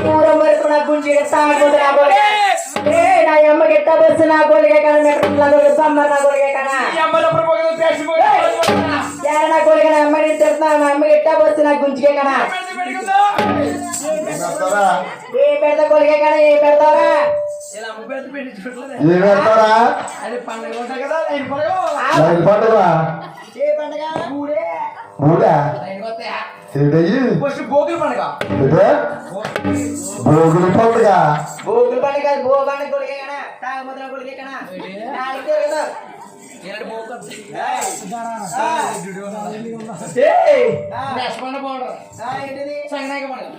దూరం వరకు నా గుంజి నా గొలిగే ఏ నా అమ్మ గిట్ట బస్సు నా గొలిగే కానీ మెట్రో సమ్మర్ నా పోయి పేసిపోయి యాడ నా గొలిగే నా అమ్మ గిట్ట బస్సు నా గుంజికే కన్నా. పెడుకుందా పెడతారా ఏ పెడతా గొలిగే కన్నా ఏ పెడతారా ఇలా అమ్మ పెద్ద పెళ్ళి చూడలేదు. ఏం పెడతారా అది పండుగ ఉంటాయి కదా లైన్ పండుగ? కొత్తయా ఏంటయ్యి భోగిల పండుగ భోగుల పండుగ భోగులు పండగ. కాదు, భో పండగ. గొలిగే కన్నా తాగబోతు నా గొలిగే కన్నా నాలుగు తిరుగుతా ఇలాంటి భోగి ఏయ్! ఆ, నెక్స్ట్ పండుగ. బాగుంటుంది ఆ, ఏంటిది? సంగనాయక పండుగ.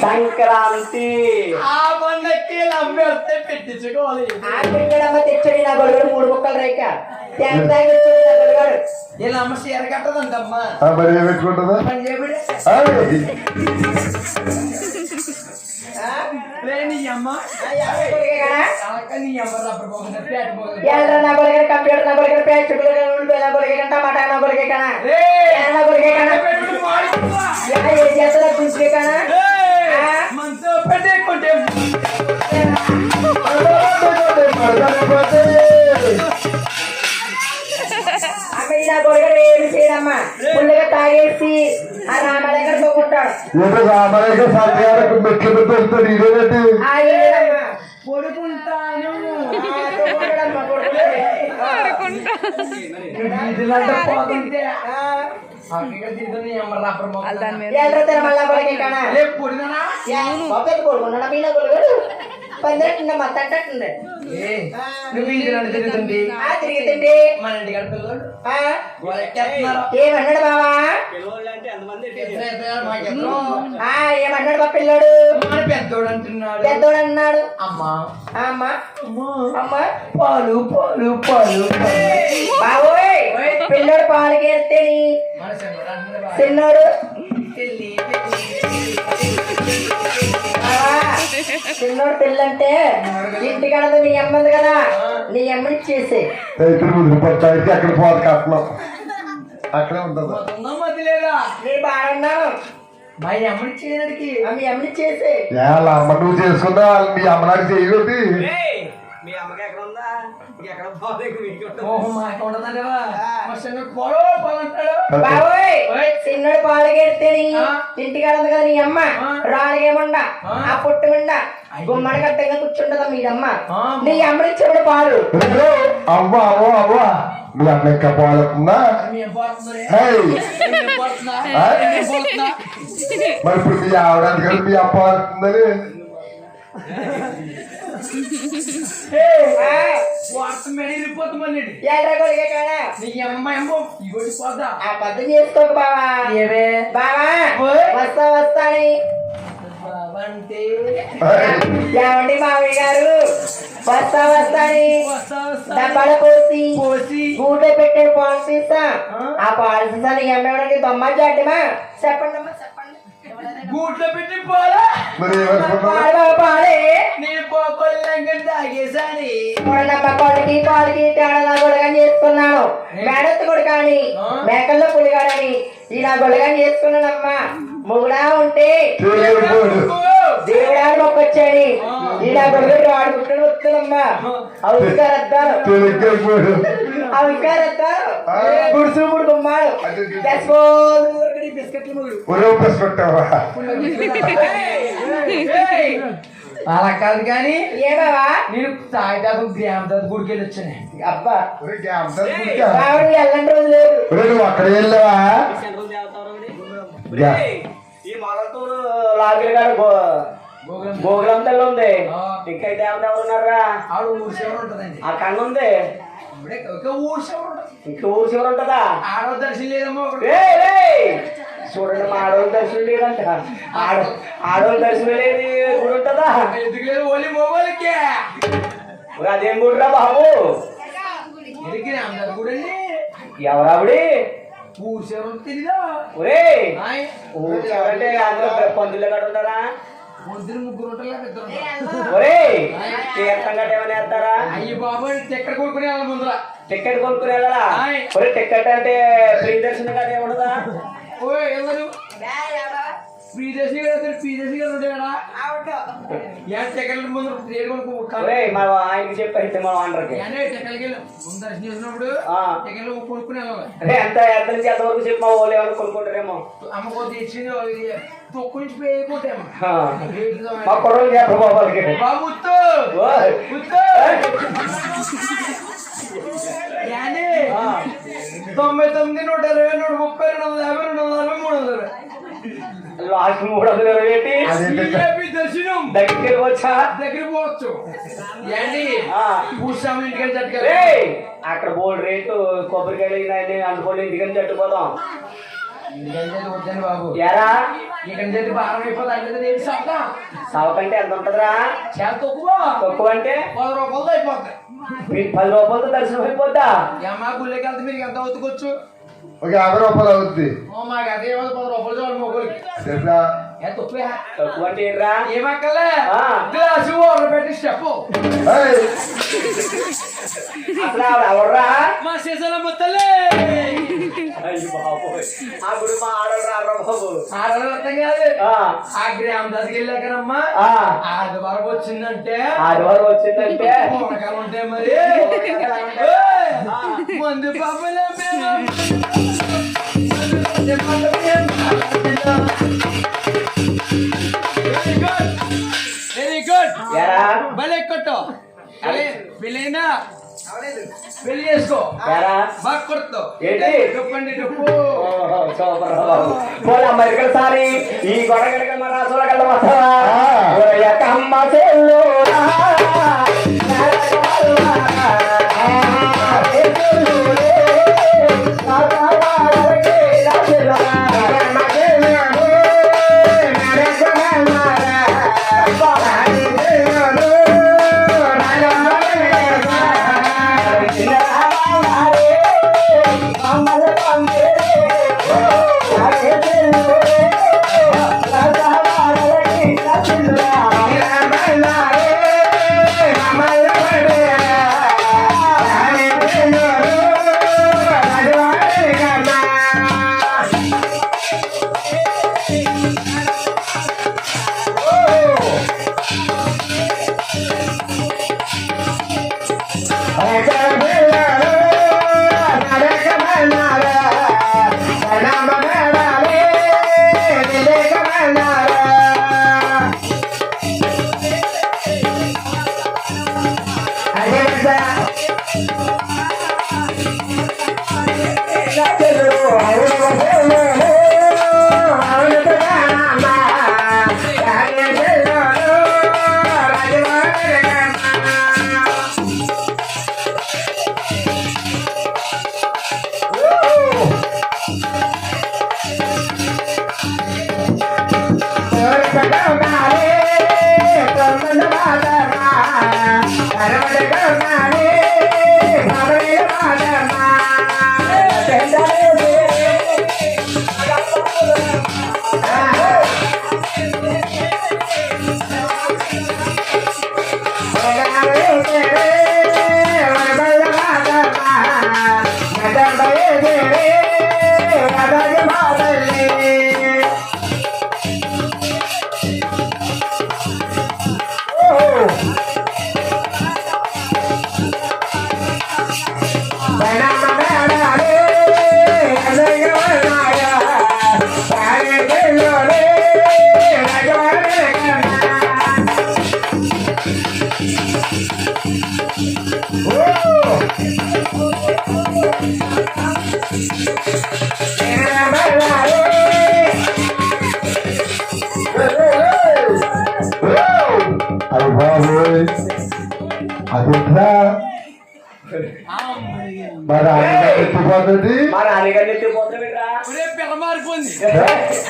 సంక్రాంతి. ఆ పండుగకి లమ్మి వస్తే పెట్టించుకోవాలి ఆ పిల్లడమ్మ తెచ్చాడు నా గొడుగుడు మూడు ముక్కలు రేక ట్యాంక్ ఇచ్చాడు నా గొడుగుడు ఇలా అమ్మ చీర కట్టదంటమ్మా ఆ, మరి. ఏం పెట్టుకుంటుందా ఎల్రా నా గొడుగుడు కంప్యూటర్ నా గొడుగుడు ప్యాచ్ ఉల్లిపాయ నా గొడుగు టమాటా నా రే నా. ఏం చేస్తా పోతుంటే అక్కడ తీద్దాం నీ అమ్మ రబ్బర్ పోకుండా ఎల్రా తిరమల్ల గొడుగు కనా లే పొడిదనా బాబెత్త కొడుకున్నాడు మీన కొడుకుడు పందిరెట్టుండ మా తిరుగుతుంది ఆ మన పిల్లలు ఏమన్నాడు బావా? మాకెప్పుడు ఆ ఏమన్నాడు మా పిల్లోడు? మన పెద్దోడు అంటున్నాడు. పెద్దోడు అన్నాడు అమ్మా. అమ్మ. అమ్మ. పాలు పాలు పాలు. బావోయ్ పిల్లోడు పాలు కేస్తేని చిన్నోడు చిన్నోడు పెళ్ళంటే ఇంటికాడ నీ అమ్మది కదా నీ అమ్మని చేసే. ఇక్కడ ముందు పట్టానికి అక్కడ పోత కట్నం అక్కడే ఉంటుంది. నీ బాగున్నాను మా అమ్మని చేయడానికి మీ అమ్మని చేసే. అమ్మ నువ్వు చేసుకున్నా వాళ్ళు మీ అమ్మ నాకు చేయబెట్టి మీ అమ్మకి ఎక్కడ ఉందా? ఎక్కడ పోలో. చిన్నోడు. ఇంటికాడ ఉంది కదా నీ అమ్మ? ఆ. రాళ్ళగేముండ ఆ. పుట్టు మిండ? గుమ్మడి కట్టంగా కూర్చుంటదా మీ అమ్మ? ఆ. నీ అమ్మని చెవుడు పాలు. అవ్వ అవ్వ అవ్వ. మీ అమ్మ ఇంకా పోతుందా? మరి ఇప్పుడు మీ ఆవిడ మీ అప్ప ఆ పద్ధతి చేసుకోక బావా. ఏవే? బావా ఓయ్. వస్తా వస్తాని బాబంటే ఏయ్, ఏమండి గారు? వస్తా వస్తాని వస్తా వస్తా. డబ్బాల పోసి పోసి. గూట్లో పెట్టే పాలు సీసా ఆ? ఆ పాలు సీసా నీ అమ్మేవాడికి దొమ్మ జాటిమా చెప్పండి అమ్మా గూట్లో పెట్టి పోలా. మరి నేను పోకొల్లంగా తాగేసాని కొడుకి పాలకి తేడా గొడగా చేసుకున్నాను. మేడత్తు కొడుకాని? మేకల్లో పులిగాడని. ఇలా గొడగా చేసుకున్నానమ్మా. మొగుడా ఉంటే దేవుడా మొక్కొచ్చాని ఇలా ఆడుకుంటాడు. గుడుసు ముడు బిస్కెట్లు ముగుడు అలా కాదు కానీ ఏ బావా? నేను తాగితే గ్రామ దగ్గర గుడికి వెళ్ళి వచ్చాను. అబ్బా. ఎల్లంటి రోజు లేదు. అక్కడ వెళ్ళావా? ఈ మొగల్తూరు లాగిరి గోగులం తల్లి ఉంది. ఇంకా దేవత ఎవరు ఉన్నారా? ఆవిడ ఊరు చివర ఉంటదండి. ఆ కన్ను ఉంది ఒక ఊరు చివర ఉంటది. ఇంకా ఊరు చివర ఉంటదా? ఆడవ దర్శనం లేదమ్మా! చూడండి మా ఆడవాళ్ళ దర్శనం లేదంట. ఆడ ఆడవాళ్ళ దర్శనం లేదు గుడి ఉంటదా? ఎందుకు లేదు ఓన్లీ మొబైల్కే అదేం గుడిరా బాబు? ఎందుకు గుడి ఎవరావిడి ఊరు చివర ఉంటే తెలీదా? ఒరే ఆయ్. ఊరు చివరంటే అందులో పందులు ఎక్కడ పొద్దున ముగ్గురు ఉంటారు. అయ్యి బాబు ఎక్కడ కొనుక్కునే వాళ్ళ ముందర. టికెట్ కొనుక్కుని వెళ్ళాలా టికెట్ అంటే ఫ్రీ దర్శనం కదా ఓ ఎవరు ఫ్రీ చేసి కదా ఉంటాయి కదా ఏ టికెట్ల ముందు రేటు కొనుక్కో ఒరే మా ఆయనకి చెప్పి అయితే మా వాండర్కి అంటే టికెట్కి వెళ్ళి. ముందు దర్శనం చేసినప్పుడు ఆ. టికెట్లు కొనుక్కునే వెళ్ళాలి అరే ఎంత ఎంత నుంచి ఎంత వరకు చెప్పి మా వాళ్ళు ఏమైనా కొనుక్కుంటారేమో. అమ్మ కొద్ది ఇచ్చింది తొక్కు నుంచి పోయిపోతాము ఆ. మా కుర్రోలు చెప్పరు వాళ్ళకి. బాబు. తొంభై తొమ్మిది నూట ఇరవై నూట ముప్పై రెండు వందల యాభై రెండు వందల అరవై మూడు వందల. లాస్ట్ మూడు వందల ఇరవై ఏంటి? దర్శనం. దగ్గరికి వెళ్ళి వచ్చా దగ్గర పోవచ్చు. ఏంటి? ఆ. కూర్చాము ఇంటికి జట్టుకెళ్ళి రేయ్, అక్కడ బోల్డ్ రేటు కొబ్బరికాయలు ఇవన్నీ అందుకొని ఇంటికని తట్టుకోదాం బాబు. ఎరా? ఇక్కడ భారం అయిపోతుంది సవకంటే ఎంత ఉంటదిరా? చాలా తక్కువ. తక్కువ అంటే? పది రూపాయలతో అయిపోతాయి మీకు పది రూపాయలతో దర్శనం అయిపోద్దా? ఏమా గుళ్ళకి వెళ్తే మీరు ఎంత అవుతుకోవచ్చు ఒక యాభై రూపాయలు అవుద్ది. ఓ మాకు అదే ఏమో పది రూపాయలు చాలు మొగ్గులకి ఏ తక్కువ తక్కువ అంటే ఏంట్రా? ఏమక్కలే. గ్లాసు పెట్టి స్టెప్ ఏయ్, అసలు ఆవిడ మా సీజన్ మొత్తలే. ఆ గుడి మా ఆడరు రారా బాబు? ఆడవాళ్ళు అర్థం కాదు ఆ, గ్రామ వెళ్ళాకనమ్మా. ఆదివారం వచ్చిందంటే. ఆదివారం వచ్చిందంటే? ఉంటాయి మరి! మందు పాపలే మేము. మందు పాపలే Very good. Very good. ఎరా భలే కొట్టు పెళ్ళైనా పెళ్ళి చేసుకో ఎరా బాగా కొడుతు ఏంటి? చెప్పండి డప్పు ఓహో, సూపర్ రా బాబు. పోలే అమ్మ ఇక్కడ సారి ఈ గొడగడగ మన రాసుల కళ్ళ వస్తావా ఆ. ఓయకమ్మ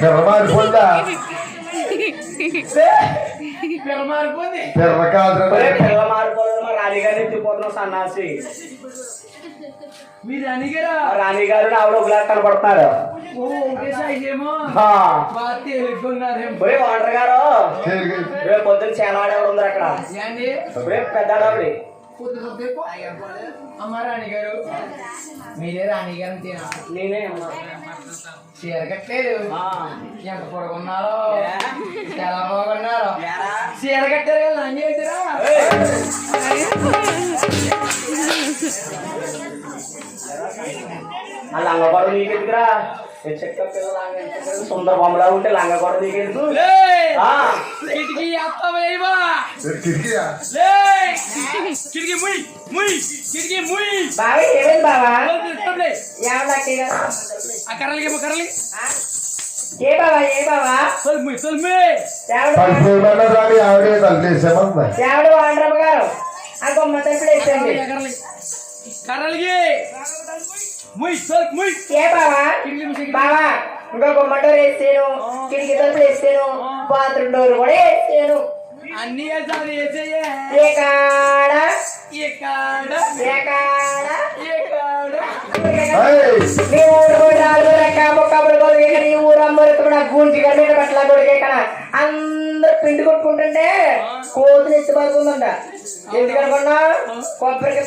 పిల్లమారిపోయిందా పిల్ల మారిపోయింది పిల్ల కాదు ఒరే పిల్ల మారిపోలేదు మా రాణిగారిని ఎత్తిపోతున్నాం సన్నాసి. మా రాణిగారు ఆవిడ ఒకలా కనపడతారు ఓ ఒకే సైజ్ ఏమో. ఆ. బాగా తేలిగ్గున్నారేమో. ఒరే వాటర్ గారు రేపు పొద్దున్న చాలా ఆడేవాడు ఉంది అక్కడ ఏండి రేపు పెద్ద ఆడవాడి అమ్మ రాణి గారు మీరే రాణి గారు తినా? నేనే అమ్మా చీర ఆ. ఎంత పొడుగున్నారో? చాలా బాగున్నారో ఏరా? చీర కట్టారు కదా అవుతారా ఆ లంగ గొడవ నీకెందుకురా సుందర బొమ్మలా ఉంటే లంగ గొడవ నీకెందుకు కిటికీ కిటికీ ముయ్ ముయ్ కిటికీ ముయ్ బావా ఏమైంది బావా ఆ కర్రలకి కర్రలకి ఏ బావా ఏ బావా ఆవిడే వాండ్రమ్మ గారు ఆ తలుపులు వేసండి కర్రలకి ఏ బావా? బావా ఇంకో బొమ్మ డోర్ వేసాను కిటికీ తలుపులు వేసాను బాత్రూమ్ డోర్ కూడా వేసాను అన్ని వేసాను వేసేయే ఏ కాడ? కాడ? కూడా? కూడా గుంజి గడ్డ పట్ల కొడుకు ఇక్కడ అందరూ పిండి కొట్టుకుంటుంటే కోతులు ఎత్తి పడుతుందంట ఎందుకనుకున్నా కొబ్బరికి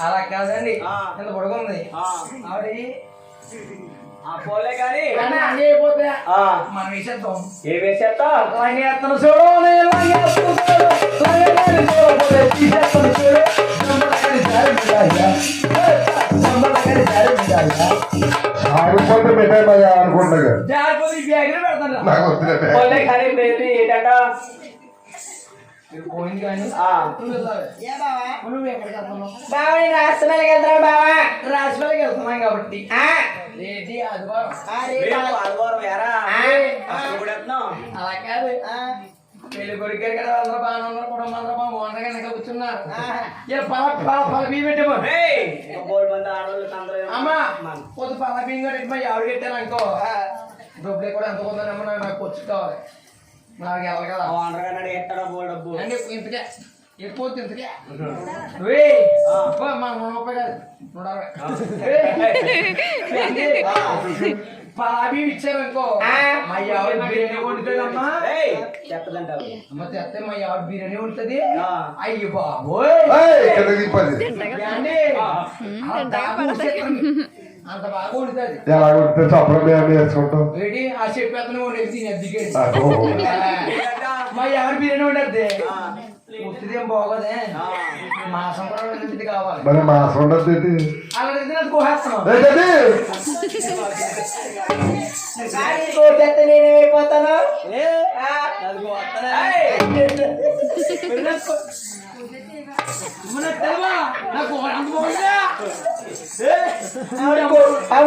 అలా కాదండి. ఆ. ఎంత పొడుగుంది. ఆ. ఆవిడ ఆ పోలే కానీ. మనం వేసేద్దాం. ఏ వేసేస్తా? లంగేత్తను చూడు చూడు. చూడు. నువ్వు వెళ్ళాలి. నువ్వు ఎక్కడికి వెళ్తున్నావు బావ నేను రాష్ట్రాలకు వెళ్తాను బావా రాజుపల్లికి వెళ్తున్నాం కాబట్టి. అలా కాదు. ఆ, పెళ్ళి కొడుకు కదా అందరూ బాగానే ఉన్నారు కుటుంబం అందరూ బాగా బాగుండగా వెనక కూర్చున్నారు. ఇలా పల పల పల బియ్యం పెట్టేమో అమ్మా పొద్దు పల బియ్యం కట్టి మా ఆవిడ కట్టాను అనుకో. డబ్బులు కూడా ఎంత ఉందనేమో నాకు నాకు వచ్చి కావాలి. నాకు ఎవరు కదా. ఓనర్ గారు ఎట్టడా బోల్ డబ్బు. అంటే ఇంతకే ఎక్కువ ఇంతకే. మా నూట ముప్పై కాదు నూట అరవై. పలాబీ ఇచ్చారు అనుకో. మా ఆవిడ బిర్యానీ వండుతుందమ్మా ఏయ్! చెత్తదంటావు. అమ్మ తెస్తే మా ఆవిడ బిర్యానీ వండుతుంది. ఆ. అయ్యో బాబోయ్? అంత బాగా వండుతుంది. వండుతుంది ఎలా చప్పలు మేము నేర్చుకుంటాం ఏంటి? ఆ చెప్పి అతను వండేది తినేది? మా ఆవిడ బిర్యానీ వండద్ది ఆ. ఉత్తిది బాగోదే. మాసం కూడా వండుతుంది కావాలి. మరి మాసం ఉండదు నాకు కోసేస్తే నేనేమైపోతాను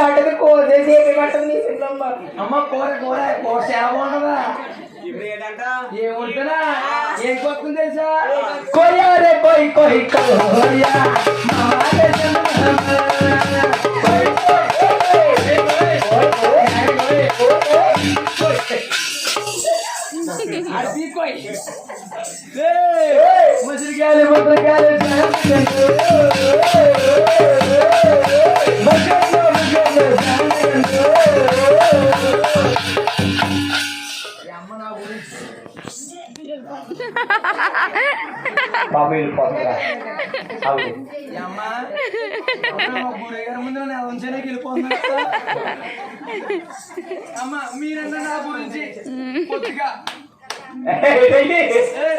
అడ్డది కోసేసి అమ్మ కూర కూర కూర చాలా బాగుంటుందా ఏముంటుందా ఏం కొత్తుంది తెలుసా? కొరియా రే కొయ్ కొయ్ కొరియా మామారే జన్మ.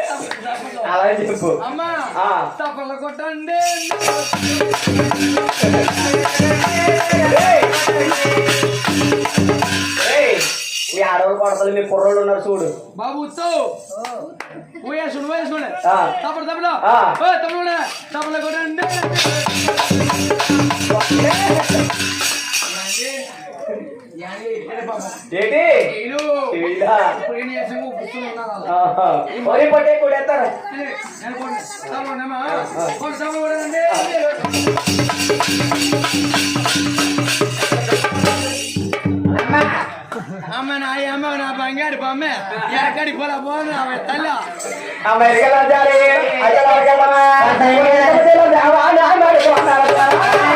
తప్ప- తప్పదు. అలా చెప్పు. అమ్మ ఆ. తప్పలు కొట్టండి. కొడతలు మీ కుర్రోళ్ళు ఉన్నారు చూడు. బాబు ఉత్సవ్ ఊయేసుడు ఊయేసుడు. తప్పడు తప్పడు తప్పడు తప్పలు కొట్టండి యాండి, ఇక్కడ పాపం. ఏంటి? వీళ్ళు. వీళ్ళా? ஆமா நான் ஏமா நான் அப்ப அங்கே இருப்பாமே இறக்கடி போல போதும் அவன் தள்ளா ஆமா இருக்கலாம் ஜாலி அதெல்லாம் இருக்கலாம் அவன் ஆடு ஆடு ஆடு போனான்